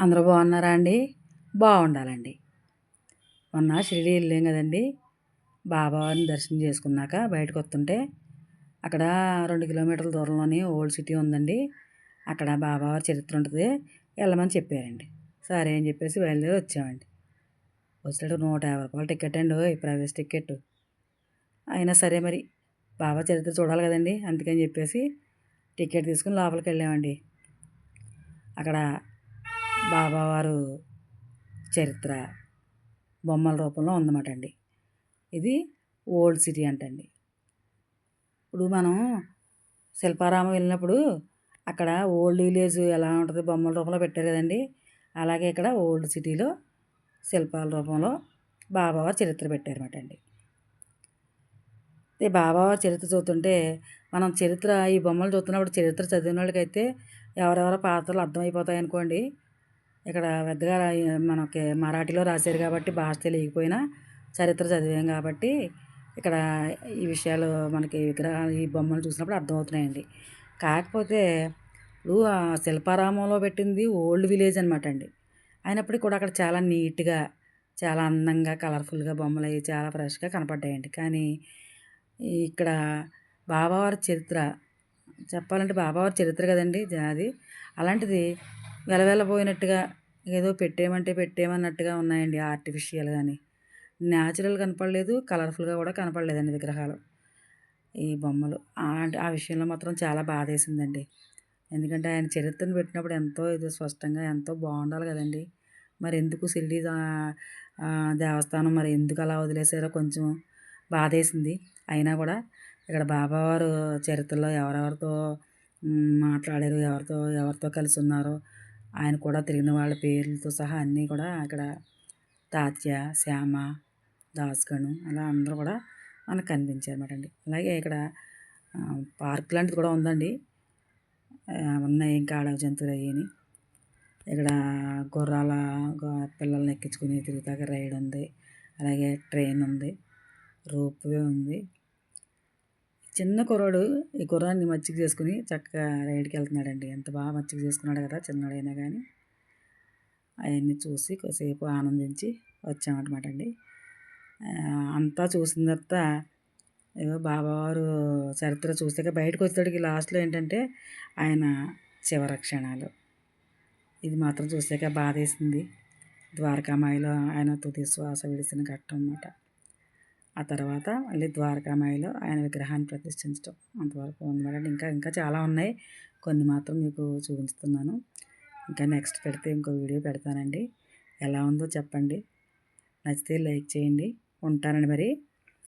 అందరూ బాగున్నారా అండి? బాగుండాలండి. మొన్న షిరిడి వెళ్ళాం కదండి. బాబావారిని దర్శనం చేసుకున్నాక బయటకు వస్తుంటే అక్కడ రెండు కిలోమీటర్ల దూరంలోని ఓల్డ్ సిటీ ఉందండి. అక్కడ బాబావారి చరిత్ర ఉంటుంది. వెళ్ళమని చెప్పారండి. సరే అని చెప్పేసి బయలుదేరి వచ్చామండి. వచ్చేటప్పుడు నూట యాభై రూపాయల టికెట్ అండి ప్రైవేట్ టికెట్. అయినా సరే మరి బాబా చరిత్ర చూడాలి కదండి. అందుకని చెప్పేసి టికెట్ తీసుకుని లోపలికి వెళ్ళామండి. అక్కడ బాబావారు చరిత్ర బొమ్మల రూపంలో ఉందన్నమాట అండి. ఇది ఓల్డ్ సిటీ అంటండి. ఇప్పుడు మనం శిల్పారామం వెళ్ళినప్పుడు అక్కడ ఓల్డ్ విలేజ్ ఎలా ఉంటుంది బొమ్మల రూపంలో పెట్టారు కదండి. అలాగే ఇక్కడ ఓల్డ్ సిటీలో శిల్పాల రూపంలో బాబావారి చరిత్ర పెట్టారన్నమాట అండి. ఈ బాబావారి చరిత్ర చూస్తుంటే మనం చరిత్ర ఈ బొమ్మలు చూస్తున్నప్పుడు చరిత్ర చదివిన వాళ్ళకైతే ఎవరెవరో పాత్రలు అర్థమైపోతాయి అనుకోండి ఇక్కడ పెద్దగా మనకి మరాఠీలో రాశారు కాబట్టి భాష తెలియకపోయినా చరిత్ర చదివాం కాబట్టి ఇక్కడ ఈ విషయాలు మనకి విగ్రహాలు ఈ బొమ్మలు చూసినప్పుడు అర్థమవుతున్నాయండి. కాకపోతే ఇప్పుడు ఆ శిల్పారామంలో పెట్టింది ఓల్డ్ విలేజ్ అనమాట అండి. అయినప్పటికీ కూడా అక్కడ చాలా నీట్గా చాలా అందంగా కలర్ఫుల్గా బొమ్మలు అవి చాలా ఫ్రెష్గా కనపడ్డాయండి. కానీ ఇక్కడ బాబావారి చరిత్ర చెప్పాలంటే బాబావారి చరిత్ర కదండి అది. అలాంటిది వెలవెలబోయినట్టుగా ఏదో పెట్టేయమంటే పెట్టేయమన్నట్టుగా ఉన్నాయండి ఆర్టిఫిషియల్ కానీ న్యాచురల్ కనపడలేదు కలర్ఫుల్గా కూడా కనపడలేదండి విగ్రహాలు. ఈ బొమ్మలు. ఆ విషయంలో మాత్రం చాలా బాధ వేసిందండి ఎందుకంటే ఆయన చరిత్రను పెట్టినప్పుడు ఎంతో ఇది స్పష్టంగా ఎంతో బాగుండాలి కదండి. మరి ఎందుకు సిల్లి దేవస్థానం మరి ఎందుకు అలా వదిలేసారో కొంచెం బాధేసింది. అయినా కూడా ఇక్కడ బాబావారు చరిత్రలో ఎవరెవరితో మాట్లాడారు ఎవరితో ఎవరితో కలిసి ఉన్నారో ఆయన కూడా తిరిగిన వాళ్ళ పేర్లతో సహా అన్నీ కూడా అక్కడ తాత్య శ్యామ దాస్గను అలా అందరూ కూడా మనకు కనిపించారు అనమాట అండి అలాగే ఇక్కడ పార్క్ లాంటిది కూడా ఉందండి. ఉన్నాయి ఇంకా ఆడ జంతువులు అయ్యని. ఇక్కడ గుర్రాల పిల్లల్ని ఎక్కించుకుని తిరుగుతాక రైడ్ ఉంది. అలాగే ట్రైన్ ఉంది. రోప్వే ఉంది. చిన్న కుర్రాడు ఈ కుర్రాన్ని మచ్చిక చేసుకుని చక్కగా రైడ్కి వెళ్తున్నాడండి. ఎంత బాగా మచ్చిక చేసుకున్నాడు కదా చిన్నడైనా కానీ అవన్నీ చూసి కొద్దిసేపు ఆనందించి వచ్చామన్నమాట అండి అంతా చూసిన తర్వాత ఏదో బాబావారు చరిత్ర చూసాక బయటకు వచ్చేటికి లాస్ట్లో ఏంటంటే ఆయన శివరక్షణాలు. ఇది మాత్రం చూసాక బాధేసింది. ద్వారకామాయిలో ఆయన తుది శ్వాస విడిసిన ఘట్టం అన్నమాట. ఆ తర్వాత మళ్ళీ ద్వారకామాయిలో ఆయన విగ్రహాన్ని ప్రతిష్ఠించడం అంతవరకు ఉందన్నమాట ఇంకా ఇంకా చాలా ఉన్నాయి. కొన్ని మాత్రం మీకు చూపిస్తున్నాను. ఇంకా నెక్స్ట్ పెడితే ఇంకో వీడియో పెడతానండి. ఎలా ఉందో చెప్పండి. నచ్చితే లైక్ చేయండి. ఉంటానండి మరి.